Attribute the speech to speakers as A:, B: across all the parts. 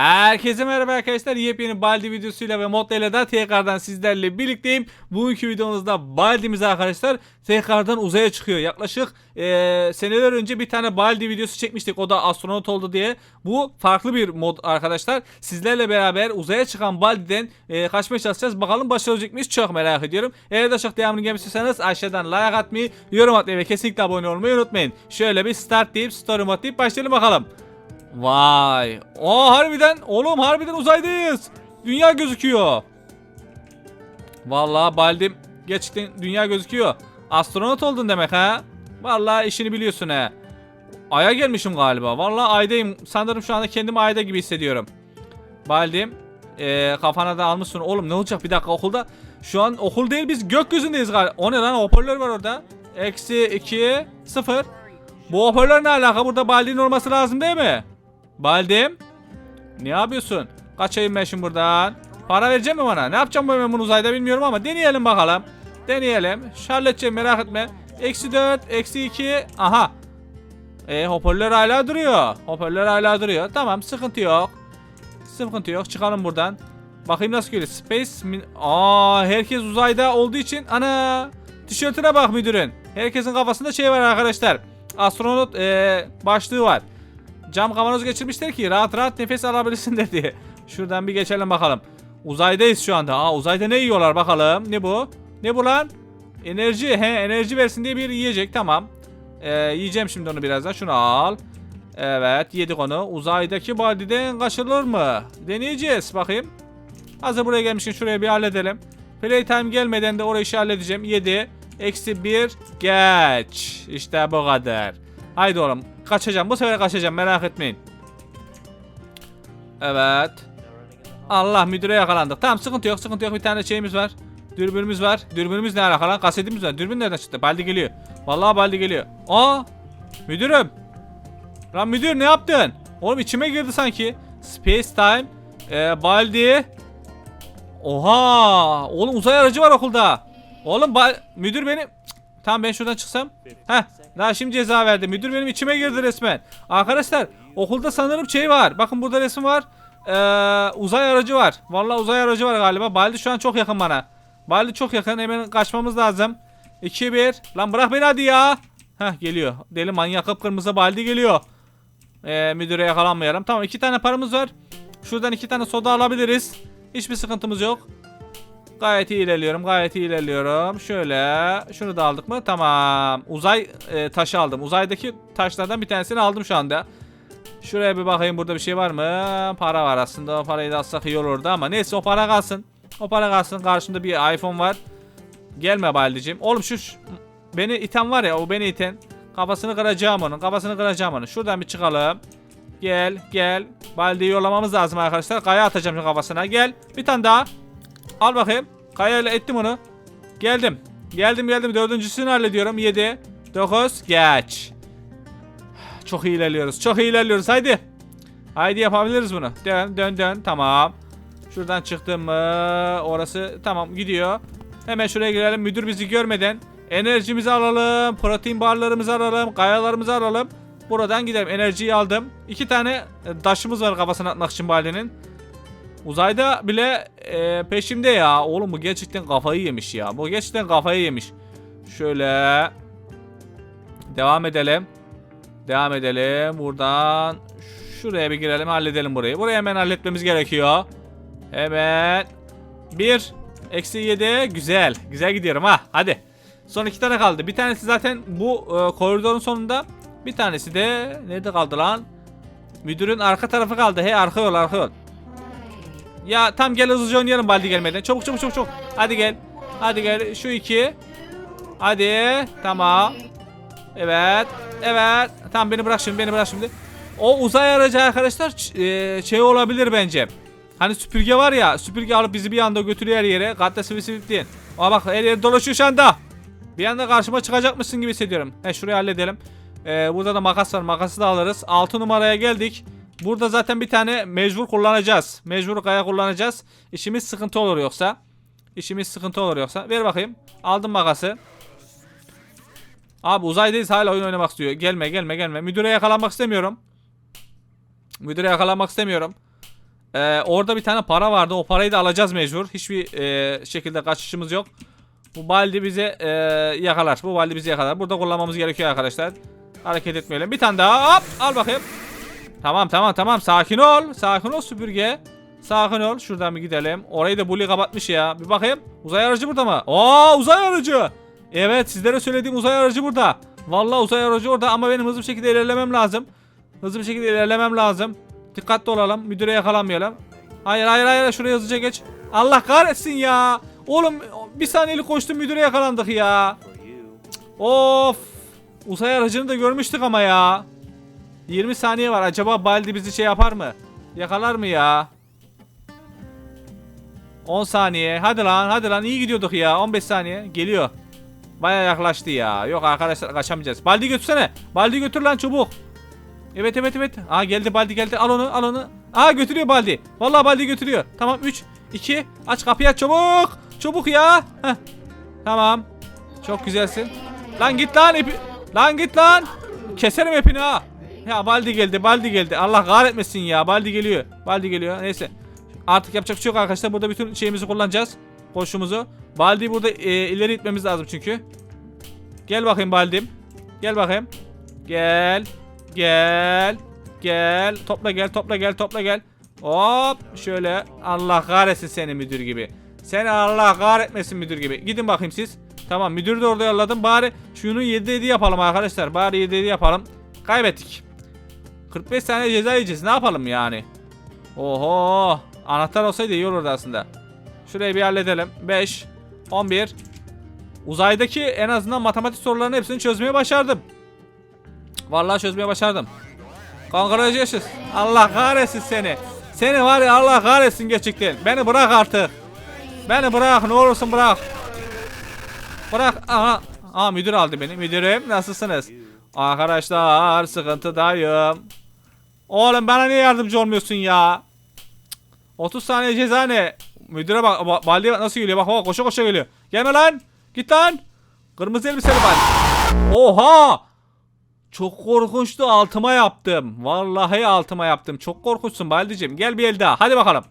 A: Herkese merhaba arkadaşlar. Yepyeni Baldi videosuyla ve modla ile daha tekrardan sizlerle birlikteyim. Bugünkü videomuzda Baldi'miz arkadaşlar tekrardan uzaya çıkıyor. Yaklaşık eee, seneler önce bir tane Baldi videosu çekmiştik. O da astronot oldu diye. Bu farklı bir mod arkadaşlar. Sizlerle beraber uzaya çıkan Baldi'den eee, kaçmaya çalışacağız. Bakalım başaracak mıyız? Çok merak ediyorum. Eğer de çok devamını gelmek aşağıdan like atmayı, yorum atmayı ve kesinlikle abone olmayı unutmayın. Şöyle bir start deyip story mod deyip başlayalım bakalım. Vay. O harbiden oğlum harbiden uzaydayız. Dünya gözüküyor. Vallahi Baldim gerçekten dünya gözüküyor. Astronot oldun demek ha? Vallahi işini biliyorsun ha. Ay'a gelmişim galiba. Vallahi aydayım. Sanırım şu anda kendimi ayda gibi hissediyorum. Baldim eee, kafana da almışsın. Oğlum ne olacak bir dakika okulda. Şu an okul değil biz gökyüzündeyiz galiba. O ne lan hoparlör var orada. Eksi 2 0. Bu hoparlör ne alaka? Burada Baldi'nin olması lazım değil mi? Baldim. Ne yapıyorsun? Kaçayım ben şimdi buradan. Para verecek mi bana? Ne yapacağım ben bunu uzayda bilmiyorum ama deneyelim bakalım. Deneyelim. Halledeceğim merak etme. Eksi 4, eksi 2. Aha. E hoparlör hala duruyor. Hoparlör hala duruyor. Tamam sıkıntı yok. Sıkıntı yok. Çıkalım buradan. Bakayım nasıl geliyor. Space min... Aa herkes uzayda olduğu için ana tişörtüne bak müdürün. Herkesin kafasında şey var arkadaşlar. Astronot e, başlığı var. Cam kavanoz geçirmişler ki rahat rahat nefes alabilsinler diye. Şuradan bir geçelim bakalım. Uzaydayız şu anda. Aa uzayda ne yiyorlar bakalım. Ne bu? Ne bu lan? Enerji. He enerji versin diye bir yiyecek. Tamam. Ee, yiyeceğim şimdi onu birazdan. Şunu al. Evet yedik onu. Uzaydaki badiden kaçırılır mı? Deneyeceğiz bakayım. Hazır buraya gelmişken şuraya bir halledelim. Playtime gelmeden de orayı halledeceğim. 7. Eksi 1. Geç. İşte bu kadar. Haydi oğlum. Kaçacağım. Bu sefer kaçacağım. Merak etmeyin. Evet. Allah müdüre yakalandık. Tamam sıkıntı yok. Sıkıntı yok. Bir tane şeyimiz var. Dürbünümüz var. Dürbünümüz ne alakalı? Kasetimiz var. Dürbün nereden çıktı? Baldi geliyor. Vallahi Baldi geliyor. Aa! Müdürüm. Lan müdür ne yaptın? Oğlum içime girdi sanki. Space Time. Ee, Baldi. Oha! Oğlum uzay aracı var okulda. Oğlum müdür benim... Tamam ben şuradan çıksam. Heh. Daha şimdi ceza verdi. Müdür benim içime girdi resmen. Arkadaşlar okulda sanırım şey var. Bakın burada resim var. Ee, uzay aracı var. Vallahi uzay aracı var galiba. Baldi şu an çok yakın bana. Baldi çok yakın. Hemen kaçmamız lazım. 2-1. Lan bırak beni hadi ya. Heh geliyor. Deli manyak kıpkırmızı Baldi geliyor. Ee, müdüre yakalanmayalım. Tamam iki tane paramız var. Şuradan iki tane soda alabiliriz. Hiçbir sıkıntımız yok. Gayet iyi ilerliyorum. Gayet iyi ilerliyorum. Şöyle. Şunu da aldık mı? Tamam. Uzay e, taşı aldım. Uzaydaki taşlardan bir tanesini aldım şu anda. Şuraya bir bakayım burada bir şey var mı? Para var aslında. O parayı da alsak iyi olurdu ama neyse o para kalsın. O para kalsın. Karşımda bir iPhone var. Gelme Baldi'cim. Oğlum şu, beni iten var ya o beni iten. Kafasını kıracağım onun. Kafasını kıracağım onun. Şuradan bir çıkalım. Gel gel. Baldi'yi yollamamız lazım arkadaşlar. Kaya atacağım şu kafasına. Gel. Bir tane daha. Al bakayım. Kayayla ettim onu. Geldim. Geldim geldim. Dördüncüsünü hallediyorum. 7. 9. Geç. Çok iyi ilerliyoruz. Çok iyi ilerliyoruz. Haydi. Haydi yapabiliriz bunu. Dön dön dön. Tamam. Şuradan çıktım mı? Orası tamam gidiyor. Hemen şuraya girelim. Müdür bizi görmeden enerjimizi alalım. Protein barlarımızı alalım. Kayalarımızı alalım. Buradan gidelim. Enerjiyi aldım. İki tane taşımız var kafasına atmak için Bali'nin. Uzayda bile e, peşimde ya. Oğlum bu gerçekten kafayı yemiş ya. Bu gerçekten kafayı yemiş. Şöyle. Devam edelim. Devam edelim. Buradan şuraya bir girelim. Halledelim burayı. Burayı hemen halletmemiz gerekiyor. Hemen. 1. Eksi 7. Güzel. Güzel gidiyorum ha. Hadi. Son iki tane kaldı. Bir tanesi zaten bu e, koridorun sonunda. Bir tanesi de nerede kaldı lan? Müdürün arka tarafı kaldı. He arka yol arka yol. Ya tam gel hızlıca oynayalım Baldi gelmeden. Çabuk çabuk çabuk çabuk. Hadi gel. Hadi gel. Şu iki. Hadi. Tamam. Evet. Evet. Tamam beni bırak şimdi beni bırak şimdi. O uzay aracı arkadaşlar e, şey olabilir bence. Hani süpürge var ya süpürge alıp bizi bir anda götürüyor her yere. Katta sıvı sıvı diye. Aa bak her yer dolaşıyor şu anda. Bir anda karşıma çıkacakmışsın gibi hissediyorum. He şurayı halledelim. Ee, burada da makas var. Makası da alırız. 6 numaraya geldik. Burada zaten bir tane mecbur kullanacağız. Mecbur kaya kullanacağız. İşimiz sıkıntı olur yoksa. İşimiz sıkıntı olur yoksa. Ver bakayım. Aldım makası. Abi uzaydayız hala oyun oynamak istiyor. Gelme gelme gelme. Müdüre yakalanmak istemiyorum. Müdüre yakalanmak istemiyorum. Ee, orada bir tane para vardı. O parayı da alacağız mecbur. Hiçbir e, şekilde kaçışımız yok. Bu baldi bize e, yakalar. Bu baldi bizi yakalar. Burada kullanmamız gerekiyor arkadaşlar. Hareket etmeyelim. Bir tane daha. Hop al bakayım. Tamam tamam tamam. Sakin ol. Sakin ol süpürge. Sakin ol. Şuradan bir gidelim. Orayı da Bully kapatmış ya. Bir bakayım. Uzay aracı burada mı? Aa uzay aracı. Evet sizlere söylediğim uzay aracı burada. Vallahi uzay aracı orada ama benim hızlı bir şekilde ilerlemem lazım. Hızlı bir şekilde ilerlemem lazım. Dikkatli olalım. Müdüre yakalanmayalım. Hayır hayır hayır şuraya hızlıca geç. Allah kahretsin ya. Oğlum bir saniyelik koştum müdüre yakalandık ya. Of. Uzay aracını da görmüştük ama ya. 20 saniye var. Acaba Baldi bizi şey yapar mı? Yakalar mı ya? 10 saniye. Hadi lan hadi lan iyi gidiyorduk ya. 15 saniye. Geliyor. Baya yaklaştı ya. Yok arkadaşlar kaçamayacağız. Baldi götürsene. Baldi götür lan çabuk. Evet evet evet. Aa geldi Baldi geldi. Al onu al onu. Aa götürüyor Baldi. Vallahi Baldi götürüyor. Tamam 3 2 aç kapıyı aç çabuk. Çabuk ya. Heh. Tamam. Çok güzelsin. Lan git lan ipi. Lan git lan. Keserim ipini ha. Ya Baldi geldi Baldi geldi. Allah kahretmesin ya. Baldi geliyor. Baldi geliyor. Neyse. Artık yapacak bir şey yok arkadaşlar. Burada bütün şeyimizi kullanacağız. Koşumuzu. Baldi burada e, ileri itmemiz lazım çünkü. Gel bakayım Baldim. Gel bakayım. Gel. Gel. Gel. Topla gel topla gel topla gel. Hop şöyle. Allah kahretsin seni müdür gibi. Seni Allah kahretmesin müdür gibi. Gidin bakayım siz. Tamam müdürü de orada yolladım. Bari şunu 7 7 yapalım arkadaşlar. Bari 7 7 yapalım. Kaybettik. 45 tane ceza yiyeceğiz. Ne yapalım yani? Oho. Anahtar olsaydı iyi olurdu aslında. Şurayı bir halledelim. 5 11 Uzaydaki en azından matematik sorularının hepsini çözmeye başardım. Vallahi çözmeye başardım. Congratulations. Allah kahretsin seni. Seni var ya Allah kahretsin gerçekten. Beni bırak artık. Beni bırak ne olursun bırak. Bırak. Aha. Aa müdür aldı beni. Müdürüm nasılsınız? Arkadaşlar sıkıntıdayım. Oğlum bana niye yardımcı olmuyorsun ya? Cık, 30 saniye ceza ne? Müdüre bak. Ba bak nasıl geliyor. Bak bak koşa koşa geliyor. Gelme lan. Git lan. Kırmızı elbiseli Baldi. Oha. Çok korkunçtu altıma yaptım. Vallahi altıma yaptım. Çok korkunçsun Baldi'cim. Gel bir el daha. Hadi bakalım.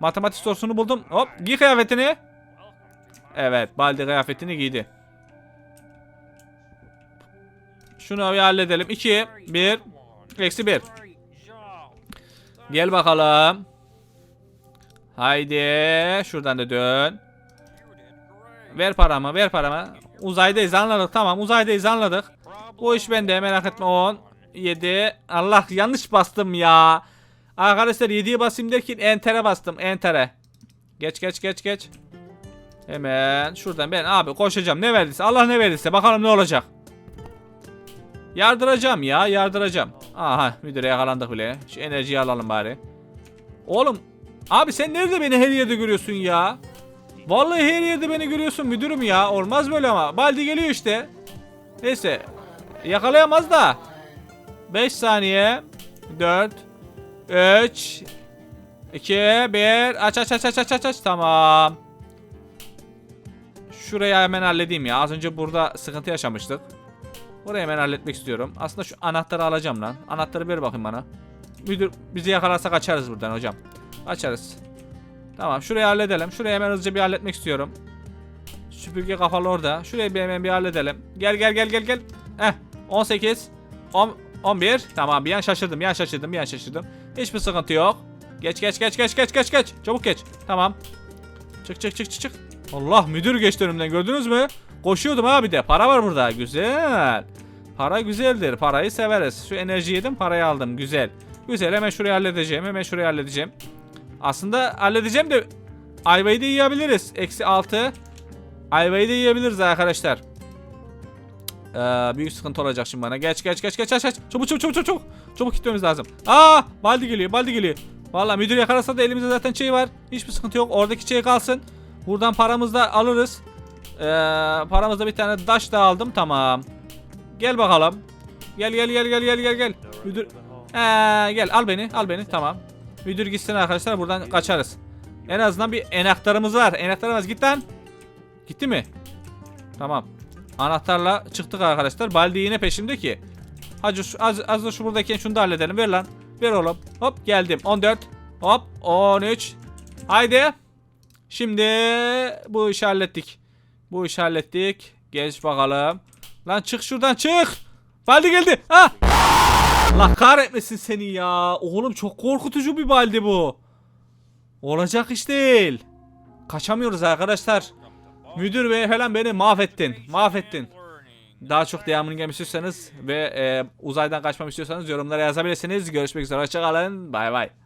A: Matematik sorusunu buldum. Hop giy kıyafetini. Evet Baldi kıyafetini giydi. Şunu bir halledelim. 2, 1, eksi 1. Gel bakalım. Haydi. Şuradan da dön. Ver paramı ver paramı. Uzaydayız anladık tamam uzaydayız anladık. Bu iş bende merak etme 10 7 Allah yanlış bastım ya. Arkadaşlar 7'ye basayım derken enter'e bastım enter'e. Geç geç geç geç. Hemen şuradan ben abi koşacağım ne verdiyse Allah ne verdiyse bakalım ne olacak. Yardıracağım ya yardıracağım. Aha müdüre yakalandık bile. Şu enerjiyi alalım bari. Oğlum abi sen nerede beni her yerde görüyorsun ya? Vallahi her yerde beni görüyorsun müdürüm ya. Olmaz böyle ama. Baldi geliyor işte. Neyse. Yakalayamaz da. 5 saniye. 4 3 2 1 aç aç aç aç aç aç tamam. Şurayı hemen halledeyim ya. Az önce burada sıkıntı yaşamıştık. Burayı hemen halletmek istiyorum. Aslında şu anahtarı alacağım lan. Anahtarı ver bakayım bana. Müdür bizi yakalarsa kaçarız buradan hocam. Kaçarız. Tamam şurayı halledelim. Şurayı hemen hızlıca bir halletmek istiyorum. Süpürge kafalı orada. Şurayı bir hemen bir halledelim. Gel gel gel gel gel. Heh 18 10 11 Tamam bir an şaşırdım bir an şaşırdım bir an şaşırdım. Hiçbir sıkıntı yok. Geç geç geç geç geç geç geç. Çabuk geç. Tamam. Çık çık çık çık çık. Allah müdür geçti önümden gördünüz mü? Koşuyordum abi de. Para var burada. Güzel. Para güzeldir. Parayı severiz. Şu enerji yedim parayı aldım. Güzel. Güzel hemen şurayı halledeceğim. Hemen şurayı halledeceğim. Aslında halledeceğim de ayvayı da yiyebiliriz. Eksi 6. Ayvayı da yiyebiliriz arkadaşlar. Ee, büyük sıkıntı olacak şimdi bana. Geç geç geç geç geç. geç. Çabuk çabuk çabuk çabuk. Çabuk gitmemiz lazım. Aa, Baldi geliyor. Baldi geliyor. Vallahi müdür yakarasa da elimizde zaten şey var. Hiçbir sıkıntı yok. Oradaki şey kalsın. Buradan paramızı da alırız. Ee, paramızda bir tane daş da aldım. Tamam. Gel bakalım. Gel gel gel gel gel gel gel. Müdür ee, gel al beni al beni tamam. Müdür gitsin arkadaşlar buradan kaçarız. En azından bir enaktarımız var. Enaktarımız git lan. Gitti mi? Tamam. Anahtarla çıktık arkadaşlar. Baldi yine peşimde ki. Hacı az, az da şu buradayken şunu da halledelim. Ver lan. Ver oğlum. Hop geldim. 14 Hop 13. Haydi. Şimdi bu işi hallettik. Bu işi hallettik. Geç bakalım. Lan çık şuradan çık. Baldi geldi. Ha. Allah kahretmesin seni ya. Oğlum çok korkutucu bir baldi bu. Olacak iş değil. Kaçamıyoruz arkadaşlar. Müdür bey falan beni mahvettin. Mahvettin. Daha çok devamını istiyorsanız ve e, uzaydan kaçmamı istiyorsanız yorumlara yazabilirsiniz. Görüşmek üzere. Hoşçakalın. Bay bay.